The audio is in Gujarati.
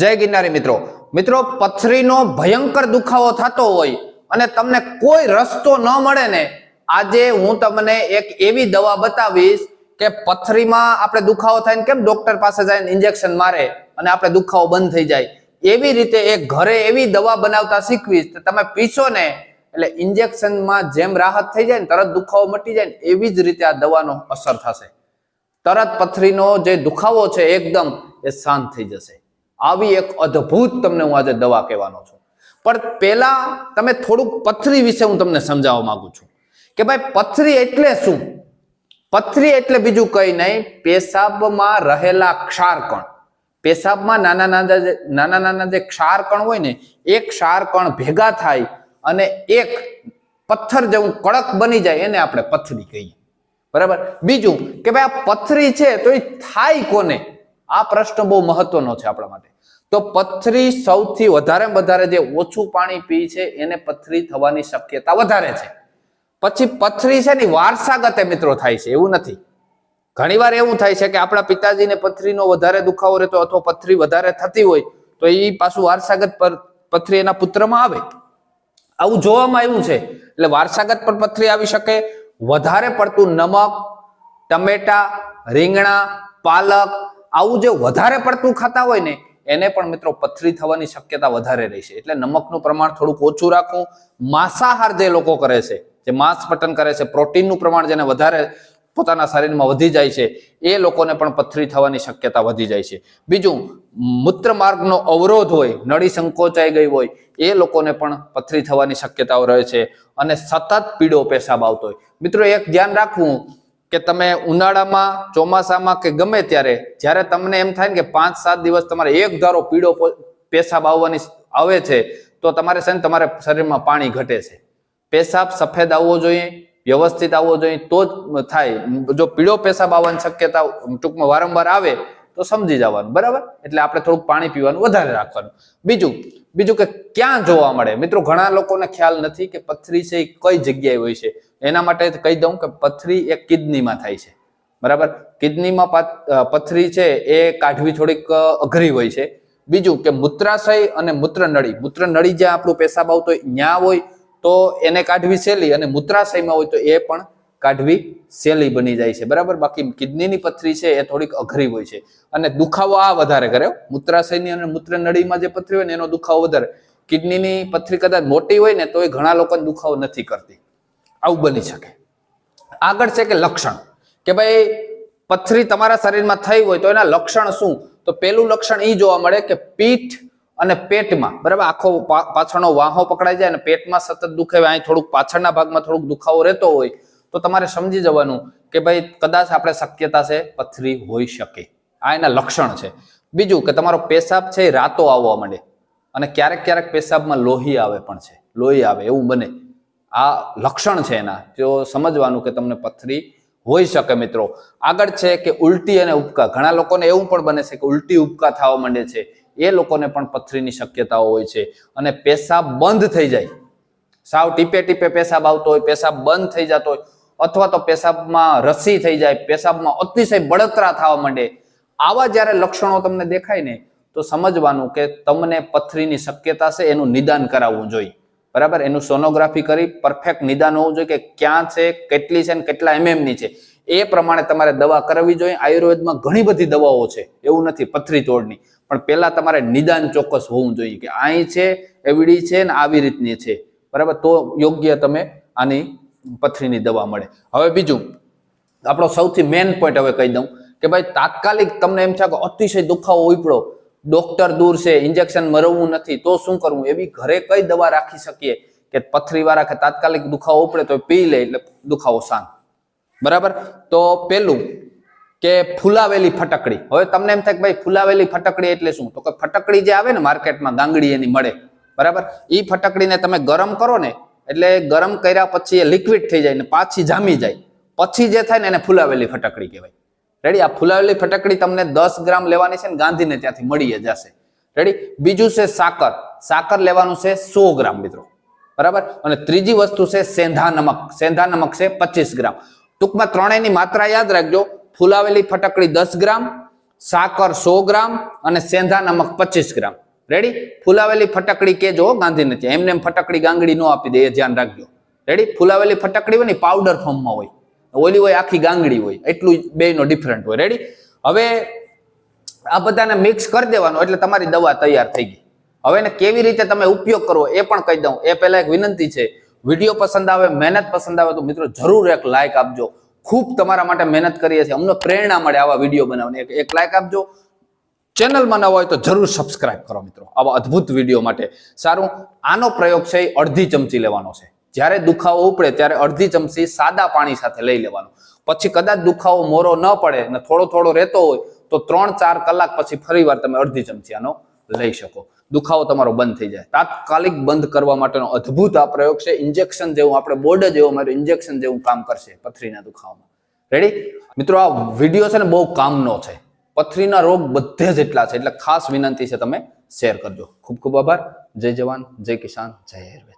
જય ગિરનારી મિત્રો. મિત્રો, પથરીનો ભયંકર દુખાવો થતો હોય અને તમને કોઈ રસ્તો ન મળે ને, આજે હું તમને એક એવી દવા બતાવીશ કે પથરીમાં આપણે દુખાવો થાય ને કેમ ડોક્ટર પાસે જાય ઇન્જેક્શન મારે અને આપણે દુખાવો બંધ થઈ જાય. એવી રીતે એક ઘરે એવી દવા બનાવતા શીખવીશ તમે પીશો ને, એટલે ઇન્જેક્શનમાં જેમ રાહત થઈ જાય ને, તરત દુખાવો મટી જાય ને, એવી જ રીતે આ દવાનો અસર થશે. તરત પથરીનો જે દુખાવો છે, એકદમ એ શાંત થઈ જશે. આવી એક અદ્ભુત તમને હું આજે દવા કહેવાનો છું. પણ પહેલા તમે થોડુંક પથરી વિશે હું તમને સમજાવવા માંગુ છું. કે ભાઈ, પથરી એટલે શું? પથરી એટલે બીજું કઈ નહીં, પેશાબમાં રહેલા ક્ષારકણ. પેશાબમાં નાના નાના નાના નાના જે ક્ષારકણ હોય ને, એ ક્ષારકણ ભેગા થાય અને એક પથ્થર જેવું કડક બની જાય, એને આપણે પથરી કહીએ. બરાબર? બીજું કે ભાઈ, આ પથરી છે તો એ થાય કોને? આ પ્રશ્ન બહુ મહત્વનો છે આપણા માટે. તો પથરી સૌથી વધારે વધારે જે ઓછું પાણી પી છે, એને પથરી થવાની શક્યતા વધારે છે. પછી પથરી છે ને વારસાગતે મિત્રો થાય છે, એવું નથી. ઘણીવાર એવું થાય છે કે આપણા પિતાજીને પથરીનો વધારે દુખાવો રહેતો અથવા પથરી વધારે થતી હોય, તો એ પાછું વારસાગત પર પથરી એના પુત્રમાં આવે. આવું જોવામાં આવ્યું છે. એટલે વારસાગત પર પથરી આવી શકે, વધારે પડતું નમક, ટમેટા, રીંગણા, પાલક આવું જે વધારે પડતું ખાતા હોય ને, એને પણ મિત્રો પથરી થવાની શક્યતા વધારે રહેશે એટલે નમકનું પ્રમાણ થોડુંક ઓછું રાખવું માંસાહાર જે લોકો કરે છે, જે માંસ પટન કરે છે, પ્રોટીનનું પ્રમાણ જેને વધારે પોતાના શરીરમાં વધી જાય છે, એ લોકોને પણ પથરી થવાની શક્યતા વધી જાય છે. બીજું, મૂત્ર માર્ગનો અવરોધ હોય, નળી સંકોચાઈ ગઈ હોય, એ લોકોને પણ પથરી થવાની શક્યતાઓ રહે છે અને સતત પીડો પેશાબ આવતો હોય. મિત્રો એક ધ્યાન રાખવું કે તમે ઉનાળામાં, ચોમાસામાં કે ગમે ત્યારે, જ્યારે તમને એમ થાય ને કે પાંચ, સાત દિવસ તમારે એક ધારો પીળો પેશાબ આવવાની આવે છે, તો તમારે છે ને તમારે શરીરમાં પાણી ઘટે છે. પેશાબ સફેદ આવવો જોઈએ, વ્યવસ્થિત આવવો જોઈએ, તો જ થાય. જો પીળો પેશાબ આવવાની શક્યતા ટૂંકમાં વારંવાર આવે તો સમજી જવાનું, બરાબર? એટલે આપણે થોડુંક પાણી પીવાનું વધારે રાખવાનું. બીજું બીજું કે ક્યાં જોવા મળે? મિત્રો, ઘણા લોકોને ખ્યાલ નથી કે પથરી છે એ કઈ જગ્યાએ હોય છે. એના માટે કહી દઉં કે પથરી એ કિડનીમાં થાય છે. બરાબર? કિડનીમાં પથરી છે એ કાઢવી થોડીક અઘરી હોય છે. બીજું કે મૂત્રાશય અને મૂત્રનળી. મૂત્રનળી જ્યાં આપણું પેશાબ આવતો હોય ત્યાં હોય તો એને કાઢવી સહેલી અને મૂત્રાશયમાં હોય તો એ પણ કાઢવી સહેલી બની જાય છે. બરાબર? બાકી કિડનીની પથરી છે એ થોડીક અઘરી હોય છે. અને દુખાવો આ વધારે કરે મૂત્રાશયની અને મૂત્રનળીમાં જે પથરી હોય ને એનો દુખાવો વધારે. કિડનીની પથરી કદાચ મોટી હોય ને તો એ ઘણા લોકોને દુખાવો નથી કરતી. આવું બની શકે. આગળ છે કે લક્ષણ. કે ભાઈ, પથરી તમારા શરીરમાં થઈ હોય તો એના લક્ષણ શું? તો પેલું લક્ષણ એ જોવા મળે કે પીઠ અને પેટમાં. બરાબર? આખો પાછળનો વાહો પકડાઈ જાય અને પેટમાં સતત દુખે અહીં થોડુંક પાછળના ભાગમાં થોડુંક દુખાવો રહેતો હોય તો તમારે સમજી જવાનું કે ભાઈ કદાચ આપણે શક્યતા છે પથરી હોઈ શકે. આ એના લક્ષણ છે. બીજું કે તમારો પેશાબ છે એ રાતો આવવા માંડે. અને ક્યારેક ક્યારેક પેશાબમાં લોહી આવે પણ છે. લોહી આવે, એવું બને. આ લક્ષણ છે એના. જો સમજવાનું કે તમને પથરી હોઈ શકે મિત્રો. આગળ છે કે ઉલટી અને ઉબકા. ઘણા લોકોને એવું પણ બને છે કે ઉલટી ઉબકા થવા માંડે છે. એ લોકોને પણ પથરીની શક્યતાઓ હોય છે. અને પેશાબ બંધ થઈ જાય. સાવ ટીપે ટીપે પેશાબ આવતો હોય, પેશાબ બંધ થઈ જતો હોય. અથવા તો પેશાબમાં રસી થઈ જાય, પેશાબમાં અતિશય બળતરા થવા માંડે, આવા જ્યારે લક્ષણો તમને દેખાય ને, તો સમજવાનું કે તમને પથરીની શક્યતા છે એનું નિદાન કરાવવું જોઈએ. બરાબર? એનું સોનોગ્રાફી કરી, પરફેક્ટ નિદાન હોવું જોઈએ કે ક્યાં છે, કેટલી છે ને કેટલા એમએમની છે. એ પ્રમાણે તમારે દવા કરાવવી જોઈએ. આયુર્વેદમાં ઘણી બધી દવાઓ છે, એવું નથી પથરી તોડની. પણ પહેલા તમારે નિદાન ચોક્કસ હોવું જોઈએ કે અહીં છે, એવડી છે ને આવી રીતની છે. બરાબર? તો યોગ્ય તમે આની પથરીની દવા મળે. હવે બીજું, આપણો સૌથી મેન પોઈન્ટ હવે કહી દઉં કે ભાઈ તાત્કાલિક તમને એમ છે કે અતિશય દુખાવો ઉપડો ડોક્ટર દૂર છે ઇન્જેક્શન મરવવું નથી, તો શું કરવું? એવી ઘરે કઈ દવા રાખી શકીએ કે પથરીવાળા કે તાત્કાલિક દુખાવો ઉપડે તો પી લે એટલે દુખાવો શાંત. બરાબર? તો પેલું કે ફૂલાવેલી ફટકડી. હવે તમને એમ થાય કે ભાઈ ફૂલાવેલી ફટકડી એટલે શું? તો કે ફટકડી જે આવે ને માર્કેટમાં ગાંગડી એની મળે. બરાબર? એ ફટકડીને તમે ગરમ કરો ને એટલે ગરમ કર્યા પછી એ લિક્વિડ થઈ જાય ને પાછી જામી જાય. પછી જે થાય ને એને ફૂલાવેલી ફટકડી કહેવાય. રેડી આ ફૂલાવેલી ફટકડી તમને દસ ગ્રામ લેવાની છે ને ગાંધીને ત્યાંથી મળી જશે. રેડી બીજું છે સાકર. સાકર લેવાનું છે સો ગ્રામ મિત્રો. બરાબર? અને ત્રીજી વસ્તુ છે સેંધા નમક. સેંધા નમક છે પચીસ ગ્રામ. ટૂંકમાં ત્રણેયની માત્રા યાદ રાખજો. ફૂલાવેલી ફટકડી દસ ગ્રામ, સાકર સો ગ્રામ અને સેંધા નમક પચીસ ગ્રામ. રેડી ફુલાવેલી ફટકડી કેજો ગાંધી નથી. એમને એમ ફટકડી ગાંગડી ન આપી દે, એ ધ્યાન રાખજો. રેડી ફુલાવેલી ફટકડી હોય ને પાવડર ફોર્મમાં હોય. ઓલી હોય, આખી ગાંગડી હોય. એટલું બે નો ડિફરન્ટ હોય. રેડી હવે આ બધાને મિક્સ કરી દેવાનું, એટલે તમારી દવા તૈયાર થઈ ગઈ. હવે એને કેવી રીતે તમે ઉપયોગ કરો, એ પણ કહી દઉં. એ પહેલા એક વિનંતી છે. વીડિયો પસંદ આવે, મહેનત પસંદ આવે, તો મિત્રો જરૂર એક લાઇક આપજો. ખૂબ તમારા માટે મહેનત કરીએ છીએ. અમને પ્રેરણા મળે આવા વીડિયો બનાવવાની. એક લાઇક આપજો. ચેનલમાં નવા હોય તો જરૂર સબસ્ક્રાઇબ કરો મિત્રો. આવા અદ્ભુત વીડિયો માટે. સારું, આનો પ્રયોગ છે એ અડધી ચમચી લેવાનો છે. જ્યારે દુખાવો ઉપડે ત્યારે અડધી ચમચી સાદા પાણી સાથે લઈ લેવાનો. પછી કદાચ દુખાવો મોરો ન પડે અને થોડો થોડો રહેતો હોય, તો ત્રણ ચાર કલાક પછી ફરીવાર તમે અડધી ચમચી આનો લઈ શકો. દુખાવો તમારો બંધ થઈ જાય. તાત્કાલિક બંધ કરવા માટેનો અદ્ભુત આ પ્રયોગ છે. ઇન્જેક્શન જેવું, આપણે બોર્ડ જેવું મારું ઇન્જેક્શન જેવું કામ કરશે પથરીના દુખાવામાં. રેડી મિત્રો, આ વીડિયો છે ને બહુ કામનો છે. પથરીના રોગ બધે જ એટલા છે. એટલે ખાસ વિનંતી છે તમે શેર કરજો. ખૂબ ખૂબ આભાર. જય જવાન, જય કિસાન, જય આયુર્વેદ